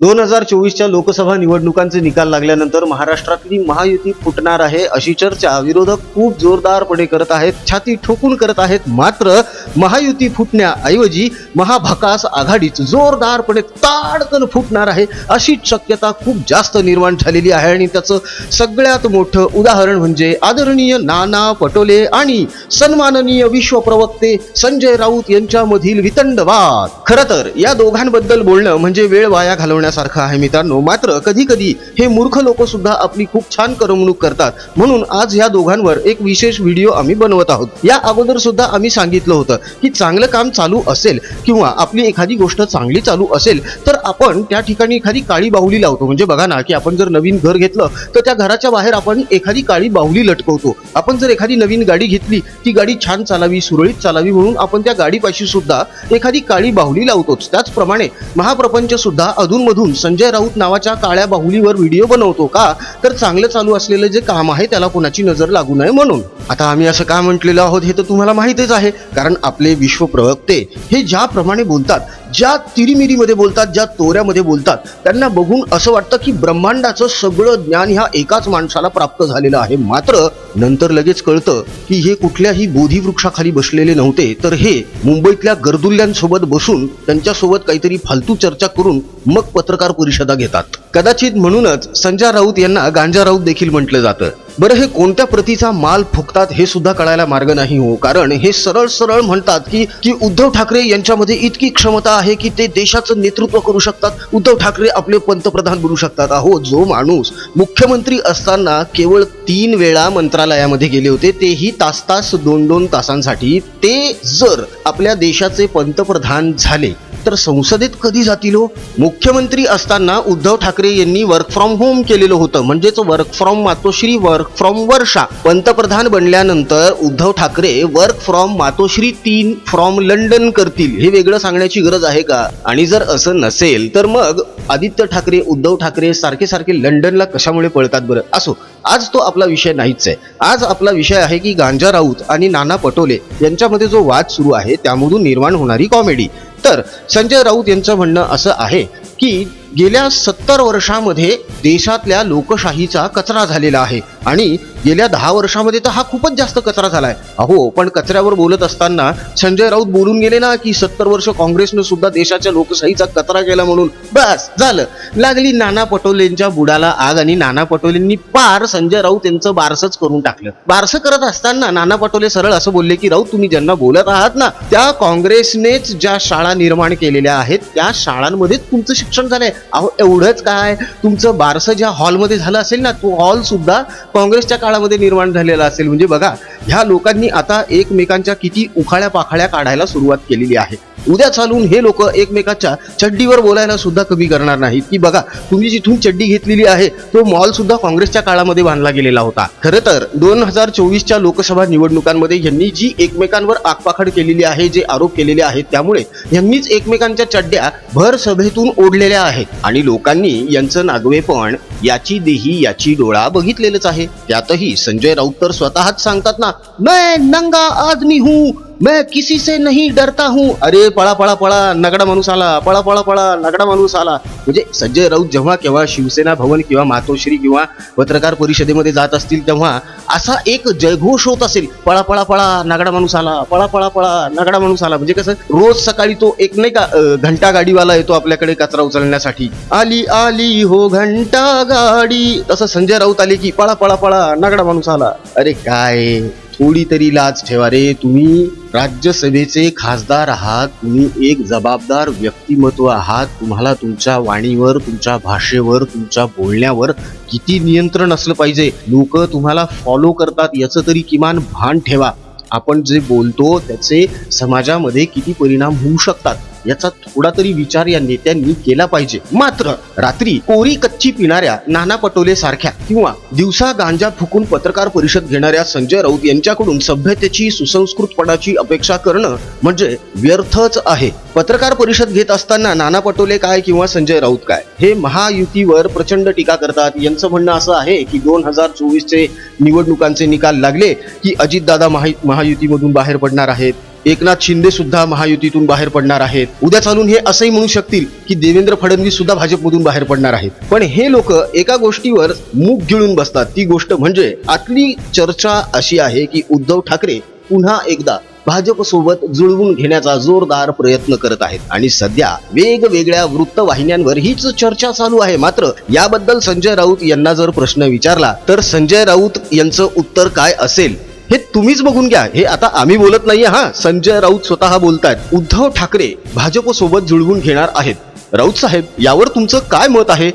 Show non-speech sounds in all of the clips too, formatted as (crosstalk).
दोन हजार चोवीसच्या लोकसभा निवडणुकांचे निकाल लागल्यानंतर महाराष्ट्रातली महायुती फुटणार आहे अशी चर्चा विरोधक खूप जोरदारपणे करत आहेत छाती ठोकून करत आहेत. मात्र महायुती फुटण्याऐवजी महाभकास आघाडीच जोरदारपणे ताडकन फुटणार आहे अशीच शक्यता खूप जास्त निर्माण झालेली आहे. आणि त्याचं सगळ्यात मोठं उदाहरण म्हणजे आदरणीय नाना पटोले आणि सन्माननीय विश्वप्रवक्ते संजय राऊत यांच्यामधील वितंडवाद. खरं तर या दोघांबद्दल बोलणं म्हणजे वेळ वाया करण्यासारखं आहे मित्रांनो. मात्र कधी कधी हे मूर्ख लोक सुद्धा आपली खूप छान करमणूक करतात. म्हणून आज या दोघांवर एक विशेष व्हिडिओ आम्ही बनवत आहोत. या अगोदर सुद्धा आम्ही सांगितलं होतं की चांगलं काम चालू असेल किंवा आपली एखादी गोष्ट चांगली चालू असेल तर आपण त्या ठिकाणी एखादी काळी बाहुली लावतो. म्हणजे बघा ना की आपण जर नवीन घर घेतलं तर त्या घराच्या बाहेर आपण एखादी काळी बाहुली लटकवतो. आपण जर एखादी नवीन गाडी घेतली ती गाडी छान चालावी सुरळीत चालावी म्हणून आपण त्या गाडीपाशी सुद्धा एखादी काळी बाहुली लावतोच. त्याचप्रमाणे महाप्रपंच सुद्धा अधूनमधून संजय राऊत नावाच्या काळ्या बाहुलीवर व्हिडिओ बनवतो का? तर चांगलं चालू असलेलं जे काम आहे त्याला कोणाची नजर लागू नये म्हणून. आता आम्ही असं का म्हटलेलं आहोत हे तर तुम्हाला माहितीच आहे कारण आपले विश्व प्रवक्ते हे ज्याप्रमाणे बोलतात ज्या तिरीमिरीमध्ये बोलतात ज्या तोऱ्यामध्ये बोलतात त्यांना बघून असं वाटतं की ब्रह्मांडाचं सगळं ज्ञान ह्या एकाच माणसाला प्राप्त झालेलं आहे. मात्र नंतर लगेच कळतं की हे कुठल्याही बोधीवृक्षाखाली बसलेले नव्हते तर हे मुंबईतल्या गर्दुल्यांसोबत बसून त्यांच्यासोबत काहीतरी फालतू चर्चा करून मग पत्रकार परिषदा घेतात. कदाचित म्हणूनच संजय राऊत यांना गांजा राऊत देखील म्हटलं जातं. बरं हे कोणत्या प्रतीचा माल फुकतात हे सुद्धा कळायला मार्ग नाही हो. कारण हे सरळ सरळ म्हणतात की की उद्धव ठाकरे यांच्यामध्ये इतकी क्षमता आहे की ते देशाचं नेतृत्व करू शकतात. उद्धव ठाकरे आपले पंतप्रधान बनू शकतात. अहो जो माणूस मुख्यमंत्री असताना केवळ तीन वेळा मंत्रालयामध्ये गेले होते तेही तास तास दोन दोन तासांसाठी ते जर आपल्या देशाचे पंतप्रधान झाले तर संसदेत कधी जातील हो? मुख्यमंत्री असताना उद्धव ठाकरे यांनी वर्क फ्रॉम होम केलेलं होतं. म्हणजेच work from Matoshree work from Varsha. पंतप्रधान बनल्यानंतर उद्धव ठाकरे वर्क फ्रॉम मातोश्री तीन फ्रॉम लंडन करतील. हे वेगळं सांगण्याची गरज आहे का? आणि जर असं नसेल तर मग आदित्य ठाकरे उद्धव ठाकरे सारखे सारखे लंडनला कशामुळे पळतात बरं? असो आज तो आपला विषय नाहीच आहे. आज आपला विषय आहे की गांजा राऊत आणि नाना पटोले यांच्यामध्ये जो वाद सुरू आहे त्यामधून निर्माण होणारी कॉमेडी तर संजय राऊत यांचं म्हणणं असं आहे की गेल्या सत्तर वर्षामध्ये देशातल्या लोकशाहीचा कचरा झालेला आहे. आणि गेल्या दहा वर्षामध्ये तर हा खूपच जास्त कचरा झालाय. अहो पण कचऱ्यावर बोलत असताना संजय राऊत बोलून गेले ना की सत्तर वर्ष काँग्रेसनं सुद्धा देशाच्या लोकशाहीचा कचरा केला म्हणून. बस झालं. लागली नाना पटोलेंच्या बुडाला आग आणि नाना पटोलेंनी पार संजय राऊत यांचं बारसच करून टाकलं. बारसं करत असताना नाना पटोले सरळ असं बोलले की राऊत तुम्ही ज्यांना बोलत आहात ना त्या काँग्रेसनेच ज्या शाळा निर्माण केलेल्या आहेत त्या शाळांमध्येच तुमचं शिक्षण झालंय. अहो एवढंच काय? तुमचं बारसं ज्या हॉलमध्ये झालं असेल ना तो हॉल सुद्धा काँग्रेसच्या काळामध्ये निर्माण झालेला असेल. म्हणजे बघा ह्या लोकांनी आता एकमेकांच्या किती उखाळ्या पाखाळ्या काढायला सुरुवात केलेली आहे. उद्या चालून हे लोक एकमेकाच्या चड्डीवर बोलायला सुद्धा कमी करणार नाहीत. की बघा तुम्ही जिथून चड्डी घेतलेली आहे तो मॉल सुद्धा काँग्रेसच्या काळामध्ये बांधला गेलेला होता. खरं तर दोन हजार चोवीसच्या लोकसभा निवडणुकांमध्ये यांनी जी एकमेकांवर आकपाखड केलेली आहे जे आरोप केलेले आहेत त्यामुळे यांनीच एकमेकांच्या चड्ड्या भर सभेतून ओढलेल्या आहेत. आणि लोकांनी यांचं नागवेपण याची देही याची डोळा बघितलेलंच आहे. त्यातही संजय राऊत तर स्वतःच सांगतात ना मैं नंगा आदमी हूं मैं किसी से नहीं डरता हूं अरे पळा पळा पळा नगडा माणूस आला पळा पळा पळा नगडा माणूस आला म्हणजे संजय राऊत जेव्हा केव्हा शिवसेना भवन किंवा मातोश्री किंवा पत्रकार परिषदेमध्ये जात असतील तेव्हा असा एक जयघोष होत असेल पळा पळा पळा नगडा माणूस आला पळा पळा पळा नगडा माणूस आला म्हणजे कसं रोज सकाळी तो एक नाही का घंटा गाडीवाला येतो आपल्याकडे कचरा उचलण्यासाठी आली आली हो घंटा गाडी तसं संजय राऊत आले की पळा पळा पळा नगडा माणूस आला अरे काय थोडी तरी लाज ठेवा रे. तुम्ही राज्यसभेचे खासदार आहात. तुम्ही एक जबाबदार व्यक्तिमत्व आहात. तुम्हाला तुमच्या वाणीवर तुमच्या भाषेवर तुमच्या बोलण्यावर किती नियंत्रण असलं पाहिजे? लोक तुम्हाला फॉलो करतात. याचं तरी किमान भान ठेवा. आपण जे बोलतो त्याचे समाजामध्ये किती परिणाम होऊ शकतात? याचा थोडा तरी विचार या नेत्यांनी केला पाहिजे. मात्र रात्री कोरी कच्ची पिणाऱ्या नाना पटोले सारख्या किंवा दिवसा गांजा फुकून पत्रकार परिषद घेणाऱ्या संजय राऊत यांच्याकडून सभ्यतेची सुसंस्कृतपणाची अपेक्षा करणं म्हणजे व्यर्थच आहे. पत्रकार परिषद घेत असताना नाना पटोले काय किंवा संजय राऊत काय? हे महायुतीवर प्रचंड टीका करतात. यांचं म्हणणं असं आहे की दोन हजार चोवीसचे निवडणुकांचे निकाल लागले की अजितदादा महा महायुतीमधून बाहेर पडणार आहेत. एकनाथ शिंदे सुद्धा महायुतीतून बाहेर पडणार आहेत. उद्या चालून हे असंही म्हणू शकतील की देवेंद्र फडणवीस सुद्धा भाजपमधून बाहेर पडणार आहेत. पण हे लोक एका गोष्टीवर मूग गिळून बसतात. ती गोष्ट म्हणजे आतली चर्चा अशी आहे की उद्धव ठाकरे पुन्हा एकदा भाजप सोबत जुळवून घेण्याचा जोरदार प्रयत्न करत आहेत. आणि सध्या वेगवेगळ्या वृत्तवाहिन्यांवर हीच चर्चा चालू आहे. मात्र याबद्दल संजय राऊत यांना जर प्रश्न विचारला तर संजय राऊत यांचं उत्तर काय असेल? हे तुम्हीच बघून घ्या. हे आता आम्ही बोलत नाहीये हा. संजय राऊत स्वतः बोलतायत. उद्धव ठाकरे भाजप सोबत जुळवून घेणार आहेत. राऊत साहेब यावर तुमचं काय मत आहे?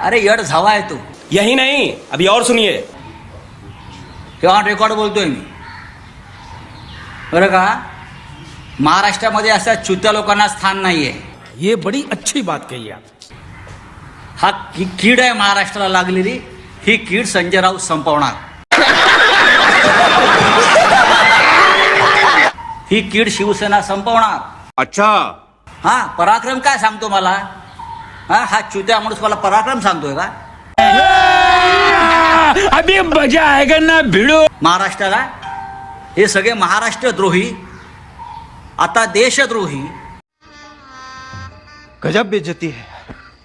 अरे यड झावा आहे तू. यही नहीं. अभी और सुनिए. तेव्हा रेकॉर्ड बोलतोय मी? बरं का? महाराष्ट्रामध्ये अशा चुत्या लोकांना स्थान नाही आहे ये बड़ी अच्छी बात कही आप. हा की कीड आहे महाराष्ट्राला लागलेली. ही कीड संजय राऊत संपवणार. (laughs) ही कीड शिवसेना संपवणार. अच्छा. हा पराक्रम काय सांगतो मला? हा हा चुत्या माणूस मला पराक्रम सांगतोय का? (laughs) अभी मजा आएगा ना भिड़ो. महाराष्ट्राला? हे सगळे महाराष्ट्रद्रोही आता देशद्रोही. गजब बेइज्जती है.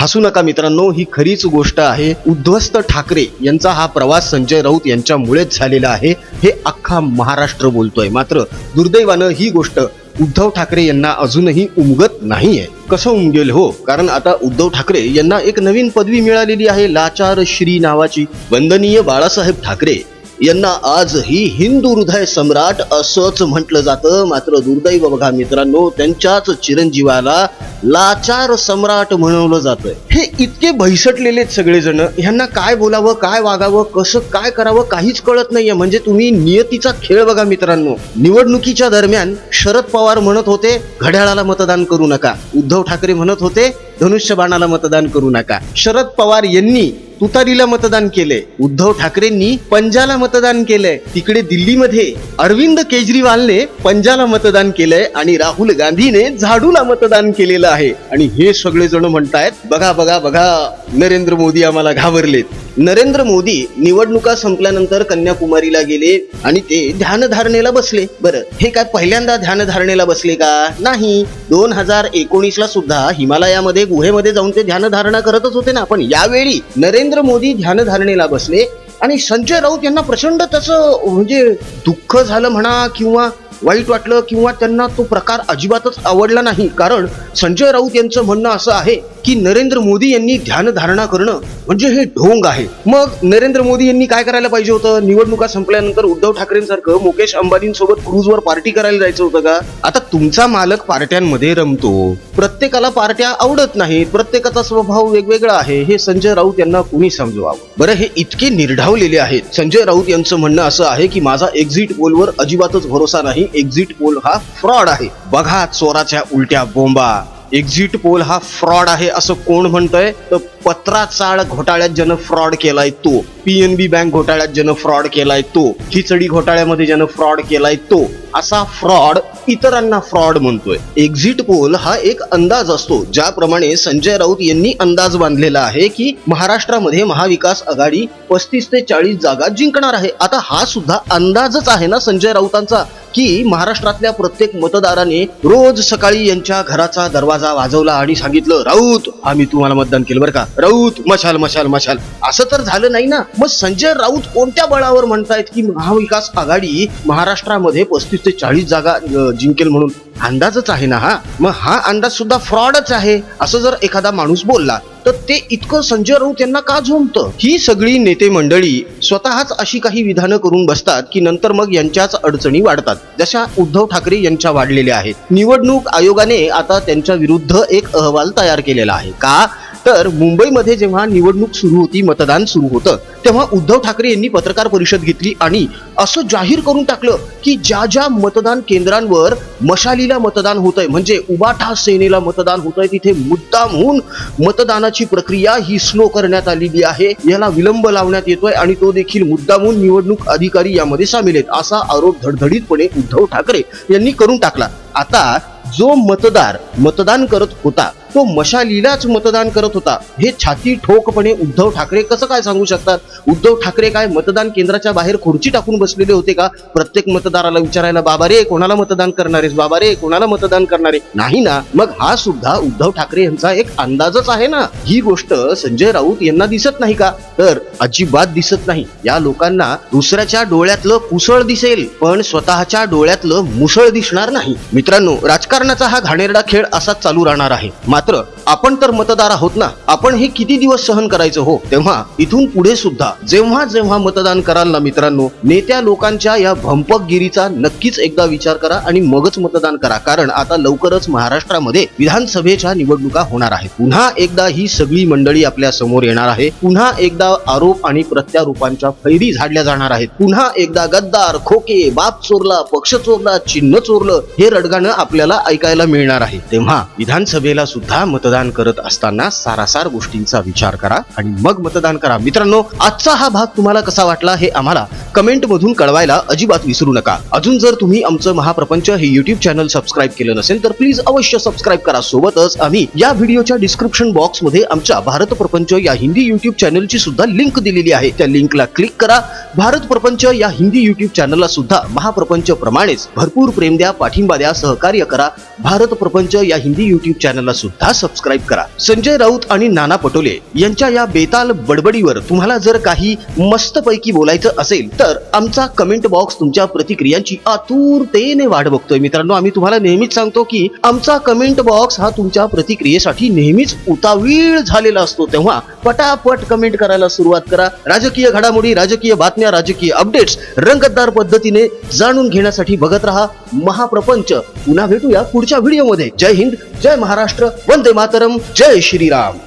हसू नका मित्रांनो ही खरीच गोष्ट आहे. उद्ध्वस्त ठाकरे यांचा हा प्रवास संजय राऊत यांच्यामुळेच झालेला आहे. हे अख्खा महाराष्ट्र बोलतोय. मात्र दुर्दैवानं ही गोष्ट उद्धव ठाकरे यांना अजूनही उमगत नाहीये. कसं उमगेल हो? कारण आता उद्धव ठाकरे यांना एक नवीन पदवी मिळालेली आहे लाचार श्री नावाची. वंदनीय बाळासाहेब ठाकरे यांना आजही हिंदू हृदय सम्राट असंच म्हटलं जातं. मात्र दुर्दैव बघा मित्रांनो त्यांच्याच चिरंजीवाला लाचार सम्राट म्हणवलं जातंय. हे इतके भैसटलेले सगळेजण. ह्यांना काय बोलावं काय वागावं कसं काय करावं काहीच कळत नाहीये. म्हणजे तुम्ही नियतीचा खेळ बघा मित्रांनो. निवडणुकीच्या दरम्यान शरद पवार म्हणत होते घड्याळाला मतदान करू नका. उद्धव ठाकरे म्हणत होते धनुष्यबाणाला मतदान करू नका. शरद पवार यांनी तुतारीला मतदान केलंय. उद्धव ठाकरेंनी पंजाला मतदान केलंय. तिकडे दिल्लीमध्ये अरविंद केजरीवालने पंजाला मतदान केलंय आणि राहुल गांधीने झाडूला मतदान केलेलं आहे. आणि हे सगळे जण म्हणतायत बघा बघा बघा नरेंद्र मोदी आम्हाला घाबरलेत. नरेंद्र मोदी निवडणुका संपल्यानंतर कन्याकुमारीला गेले आणि ते ध्यानधारणेला बसले. बरं हे काय पहिल्यांदा ध्यानधारणेला बसले का? नाही. दोन हजार एकोणीस ला सुद्धा हिमालयामध्ये गुहेमध्ये जाऊन ते ध्यानधारणा करतच होते ना. पण यावेळी नरेंद्र मोदी ध्यानधारणेला बसले आणि संजय राऊत यांना प्रचंड त्याचं म्हणजे दुःख झालं म्हणा किंवा वाईट वाटलं किंवा त्यांना तो प्रकार अजिबातच आवडला नाही. कारण संजय राऊत यांचं म्हणणं असं आहे की नरेंद्र मोदी यांनी ध्यानधारणा करणं म्हणजे हे ढोंग आहे. मग नरेंद्र मोदी यांनी काय करायला पाहिजे होतं? निवडणुका संपल्यानंतर उद्धव ठाकरेंसारखं मुकेश अंबानींसोबत क्रूजवर पार्टी करायला जायचं होतं का? आता तुमचा मालक पार्ट्यांमध्ये रमतो. प्रत्येकाला पार्ट्या आवडत नाहीत. प्रत्येकाचा स्वभाव वेगवेगळा आहे. हे संजय राऊत यांना कुणी समजवावं? बरं हे इतके निर्ढावलेले आहेत. संजय राऊत यांचं म्हणणं असं आहे की माझा एक्झिट पोलवर अजिबातच भरोसा नाही. एक्झिट पोल हा फ्रॉड आहे. बघा चोराच्या उलट्या बोंबा. एक्झिट पोल हा फ्रॉड आहे असं कोण म्हणतोय? तर पत्राचाळ घोटाळ्यात ज्यानं फ्रॉड केलाय तो. पीएनबी बँक घोटाळ्यात ज्यानं फ्रॉड केलाय तो. खिचडी घोटाळ्यामध्ये ज्यानं फ्रॉड केलाय तो. असा फ्रॉड इतरांना फ्रॉड म्हणतोय. एक्झिट पोल हा एक अंदाज असतो ज्याप्रमाणे संजय राऊत यांनी अंदाज बांधलेला आहे की महाराष्ट्रामध्ये महाविकास आघाडी पस्तीस ते चाळीस जागा जिंकणार आहे. आता हा सुद्धा अंदाजच आहे ना संजय राऊतांचा की महाराष्ट्रातल्या प्रत्येक मतदाराने रोज सकाळी यांच्या घराचा दरवाजा वाजवला आणि सांगितलं राऊत आम्ही तुम्हाला मतदान केलं बरं का? राऊत मशाल मशाल मशाल. असं तर झालं नाही ना. मग संजय राऊत कोणत्या बळावर म्हणतायत की महाविकास आघाडी महाराष्ट्रामध्ये पस्तीस ते चाळीस जागा जिंकेल म्हणून अंदाजच आहे ना हा? मग हा अंदाज सुद्धा फ्रॉडच आहे असं जर एखादा माणूस बोलला तर ते इतकं संजय राऊत यांना का झोंबतं? ही सगळी नेते मंडळी स्वतःच अशी काही विधानं करून बसतात की नंतर मग यांच्याच अडचणी वाढतात. जशा उद्धव ठाकरे यांच्या वाढलेल्या आहेत. निवडणूक आयोगाने आता त्यांच्या विरुद्ध एक अहवाल तयार केलेला आहे. का? तर मुंबईमध्ये जेव्हा निवडणूक सुरू होती मतदान सुरू होतं तेव्हा उद्धव ठाकरे यांनी पत्रकार परिषद घेतली आणि असं जाहीर करून टाकलं की ज्या ज्या मतदान केंद्रांवर मशालीला मतदान होत आहे म्हणजे उबाठा सेनेला मतदान होत आहे तिथे मुद्दामहून मतदानाची प्रक्रिया ही स्लो करण्यात आलेली आहे. याला विलंब लावण्यात येतोय आणि तो देखील मुद्दामहून निवडणूक अधिकारी यामध्ये सामील आहेत असा आरोप धडधडीतपणे उद्धव ठाकरे यांनी करून टाकला. आता जो मतदार मतदान करत होता तो मशालीलाच मतदान करत होता. हे छाती ठोकपणे उद्धव ठाकरे कसं काय सांगू शकतात? उद्धव ठाकरे काय मतदान केंद्राच्या बाहेर खुर्ची टाकून बसलेले होते का? प्रत्येक मतदाराला विचारायला बाबा रे कोणाला मतदान करणारेस बाबा रे कोणाला मतदान करणारे नाही ना. मग हा सुद्धा उद्धव ठाकरे यांचा एक अंदाजच आहे ना. ही गोष्ट संजय राऊत यांना दिसत नाही का? तर अजिबात दिसत नाही. या लोकांना दुसऱ्याच्या डोळ्यातलं कुसळ दिसेल पण स्वतःच्या डोळ्यातलं मुसळ दिसणार नाही. मित्रांनो राजकारणाचा हा घाणेरडा खेळ असाच चालू राहणार आहे. मात्र आपण तर मतदार आहोत ना? आपण हे किती दिवस सहन करायचं हो? तेव्हा इथून पुढे सुद्धा जेव्हा जेव्हा मतदान कराल ना मित्रांनो नेत्या लोकांच्या या भंपकगिरीचा नक्कीच एकदा विचार करा आणि मगच मतदान करा. कारण आता लवकरच महाराष्ट्रामध्ये विधानसभेच्या निवडणुका होणार आहेत. पुन्हा एकदा ही सगळी मंडळी आपल्यासमोर येणार आहे. पुन्हा एकदा आरोप आणि प्रत्यारोपांच्या फैरी झाडल्या जाणार आहेत. पुन्हा एकदा गद्दार खोके बाप चोरला पक्ष चोरला चिन्ह चोरलं हे रडगाणं आपल्याला ऐकायला मिळणार आहे. तेव्हा विधानसभेला सुद्धा मतदान करत असताना सारासार गोष्टींचा विचार करा आणि मग मतदान करा. मित्रांनो आजचा हा भाग तुम्हाला कसा वाटला हे आम्हाला कमेंट मधून कळवायला अजिबात विसरू नका. अजून जर तुम्ही आमचं महाप्रपंच हे युट्यूब चॅनल सबस्क्राईब केलं नसेल तर प्लीज अवश्य सबस्क्राईब करा. सोबतच आम्ही या व्हिडिओच्या डिस्क्रिप्शन बॉक्समध्ये आमच्या भारत प्रपंच या हिंदी युट्यूब चॅनलची सुद्धा लिंक दिलेली आहे. त्या लिंकला क्लिक करा. भारत प्रपंच या हिंदी युट्यूब चॅनलला सुद्धा महाप्रपंच प्रमाणेच भरपूर प्रेम द्या पाठिंबा द्या सहकार्य करा. भारत प्रपंच या हिंदी युट्यूब चॅनलला सुद्धा सबस्क्राईब करा. संजय राऊत आणि नाना पटोले यांच्या या बेताल बडबडीवर तुम्हाला जर काही मस्तपैकी बोलायचं असेल तर आमचा कमेंट बॉक्स तुमच्या प्रतिक्रियांची आतुरतेने वाट बघतोय. मित्रांनो आम्ही तुम्हाला नेहमीच सांगतो की आमचा कमेंट बॉक्स हा तुमच्या प्रतिक्रियेसाठी नेहमीच उतावीळ झालेला असतो. तेव्हा पटापट कमेंट करायला सुरुवात करा. राजकीय घडामोडी राजकीय बातम्या राजकीय अपडेट्स रंगतदार पद्धतीने जाणून घेण्यासाठी बघत राहा महाप्रपंच. पुन्हा भेटूया पुढच्या व्हिडिओमध्ये जय हिंद जय महाराष्ट्र. वंदे मातरम जय श्रीराम.